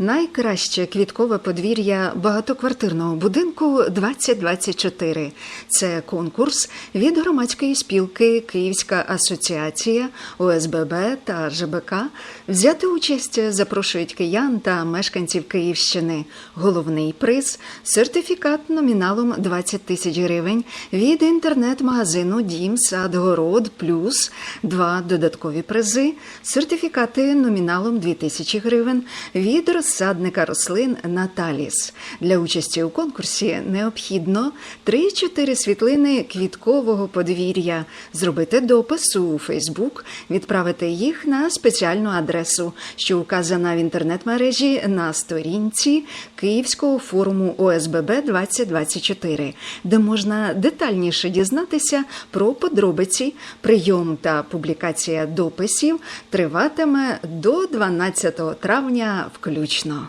Найкраще квіткове подвір'я багатоквартирного будинку 2024. Це конкурс від громадської спілки Київська асоціація ОСББ та ЖБК. Взяти участь запрошують киян та мешканців Київщини. Головний приз сертифікат номіналом 20 тисяч гривень від інтернет-магазину Дім Сад Город Плюс. Два додаткові призи, сертифікати номіналом 2 тисячі гривень від розсадника рослин Наталіс. Для участі у конкурсі необхідно 3-4 світлини квіткового подвір'я, зробити допис у Фейсбук, відправити їх на спеціальну адресу, що указана в інтернет-мережі на сторінці Київського форуму ОСББ 2024, де можна детальніше дізнатися про подробиці, прийом та публікація дописів триватиме до 12 травня включно вічна.